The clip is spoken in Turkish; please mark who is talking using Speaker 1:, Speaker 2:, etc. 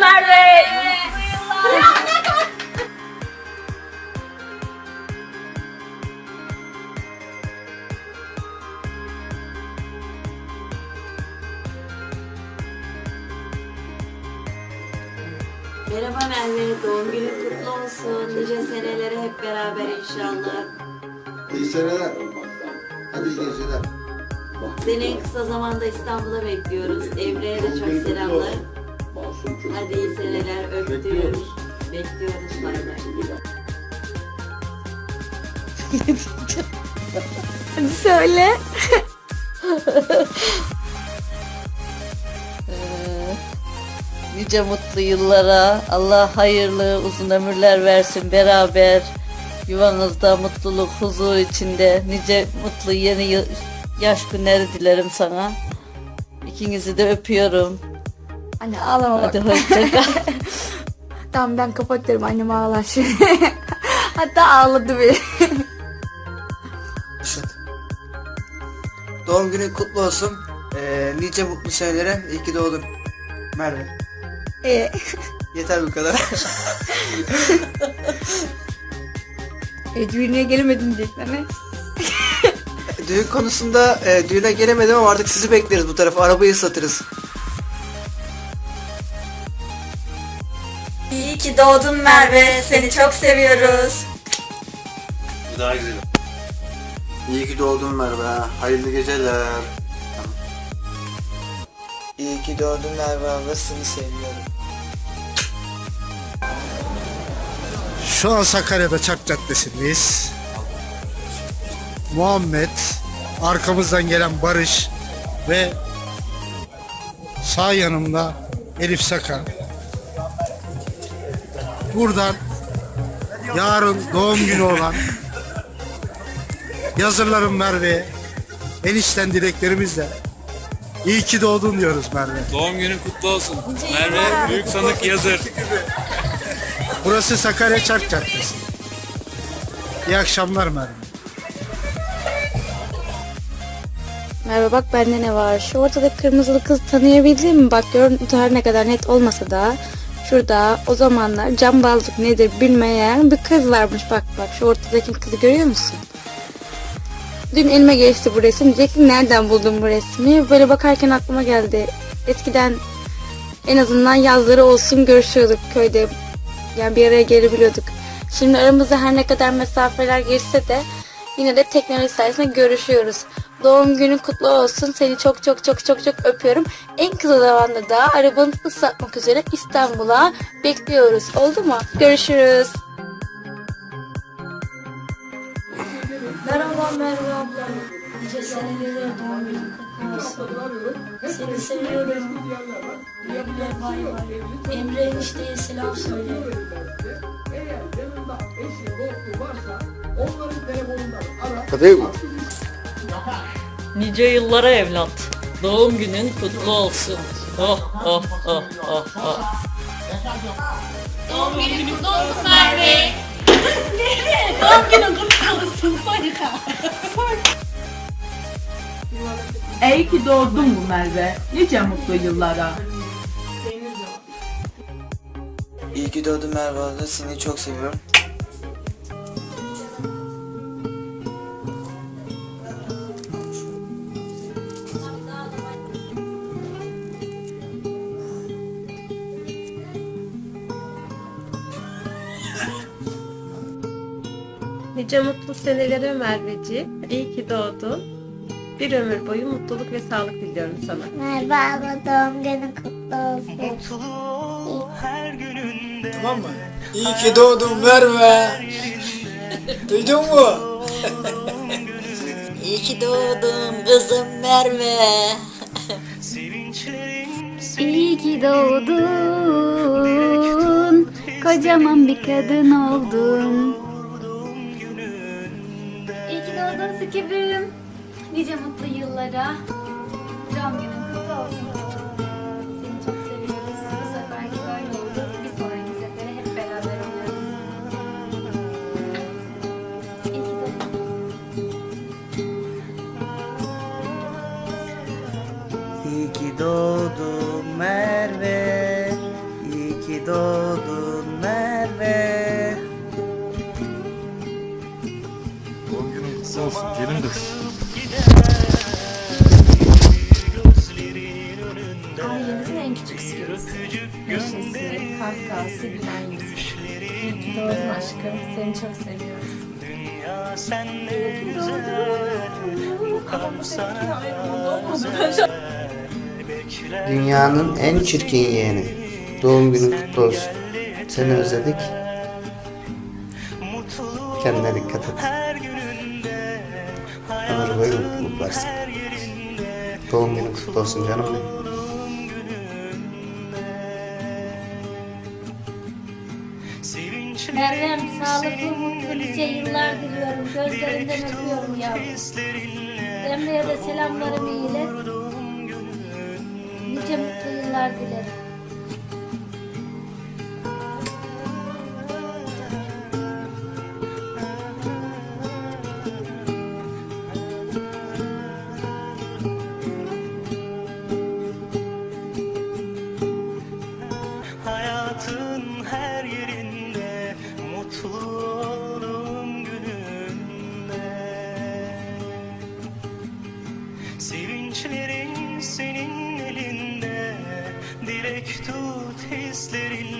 Speaker 1: Merve.
Speaker 2: Merhaba Merve, doğum günün kutlu olsun. Nice senelere hep beraber inşallah.
Speaker 3: İyi seneler. Hadi iyi geceler.
Speaker 2: Seni en kısa zamanda İstanbul'a bekliyoruz. Emre'ye de çok selamlar. Hadi iyi seneler, öptük. Bekliyoruz, bay bay.
Speaker 1: Hadi söyle.
Speaker 4: Ee, nice mutlu yıllara. Allah hayırlı uzun ömürler versin beraber. Yuvanızda mutluluk huzur içinde. Nice mutlu yeni yıl, yaş günleri dilerim sana. İkinizi de öpüyorum
Speaker 1: Anne ağlama bak.
Speaker 4: hadi hoşça kal
Speaker 1: Tamam ben kapatıyorum annem ağlar şimdi. Hatta ağladı bile.
Speaker 5: Işık. Doğum günün kutlu olsun. Ee, nice mutlu senelere. İyi ki doğdun. Merve.
Speaker 1: Ee,
Speaker 5: Yeter bu kadar.
Speaker 1: e, düğüne gelemedim diyecekler ne?
Speaker 5: Düğün konusunda e, düğüne gelemedim ama artık sizi bekleriz bu tarafa. Arabayı ıslatırız.
Speaker 1: Ki doğdun Merve. Seni çok seviyoruz.
Speaker 6: Bu daha güzel.
Speaker 3: İyi ki doğdun Merve. Hayırlı geceler.
Speaker 5: İyi ki doğdun Merve abla. Seni seviyorum.
Speaker 7: Şu an Sakarya'da Çark Caddesi'ndeyiz. Muhammed, arkamızdan gelen Barış ve sağ yanımda Elif Saka. Buradan yarın doğum günü olan yazırların Merve'ye enişten dileklerimizle iyi ki doğdun diyoruz Merve.
Speaker 6: Doğum günün kutlu olsun. Merve Büyük Sanık Yazır.
Speaker 7: Burası Sakarya Çark Caddesi. İyi akşamlar Merve.
Speaker 1: Merhaba bak bende ne var? Şu ortada kırmızılı kız tanıyabildin mi? Bak görüntü her ne kadar net olmasa da şurada o zamanlar cambazlık nedir bilmeyen bir kız varmış. Bak bak şu ortadaki kızı görüyor musun? Dün elime geçti bu resim. Diyecektim nereden buldun bu resmi? Böyle bakarken aklıma geldi. Eskiden en azından yazları olsun görüşüyorduk köyde. Yani bir araya gelebiliyorduk. Şimdi aramızda her ne kadar mesafeler geçse de yine de teknoloji sayesinde görüşüyoruz. Doğum günün kutlu olsun. Seni çok çok çok çok çok öpüyorum. En kısa zamanda da arabanı ıslatmak üzere İstanbul'a bekliyoruz. Oldu mu? Görüşürüz.
Speaker 8: Merhaba Merve abla. Nice senelere doğum günün kutlu olsun. Seni seviyorum. Güle bay bay. Emre enişteye selam söyle.
Speaker 4: Nice yıllara evlat doğum günün kutlu olsun oh oh oh oh oh
Speaker 9: İyi ki doğdun mu Merve? Nice mutlu yıllara.
Speaker 5: İyi ki doğdun Merve. Seni çok seviyorum.
Speaker 10: Nice mutlu senelere Merveci. İyi ki doğdun. Bir ömür boyu mutluluk ve sağlık diliyorum sana.
Speaker 8: Merve abla doğum günün kutlu olsun.
Speaker 5: Tamam mı? İyi ki doğdun Merve. Duydun mu?
Speaker 2: İyi ki doğdun kızım Merve.
Speaker 8: İyi ki doğdun. Kocaman bir kadın oldun. Skibim. Nice mutlu yıllara. Doğum günün kutlu olsun. Seni çok seviyoruz. Bu seferki böyle oldu. Bir sonraki sefere hep beraber oluruz. İyi ki doğdun.
Speaker 5: İyi ki doğdun Merve. İyi
Speaker 11: ki doğdun
Speaker 6: olsun gelin kız.
Speaker 10: Ailemizin en küçüksünüz. Neşesi, kahkahası, gülen yüzü. İyi ki doğdun aşkım. Seni çok seviyoruz.
Speaker 11: Dünyanın en çirkin yeğeni. Doğum günün kutlu olsun. Seni özledik. Kendine dikkat et. Ömür boyu mutluluklar sana. Doğum günün kutlu olsun canım benim.
Speaker 10: Mervem sağlıklı, mutlu, nice yıllar diliyorum. Gözlerinden öpüyorum yavrum. Emre'ye de selamlarımı ilet. Nice mutlu yıllar dilerim.
Speaker 12: Tut hislerin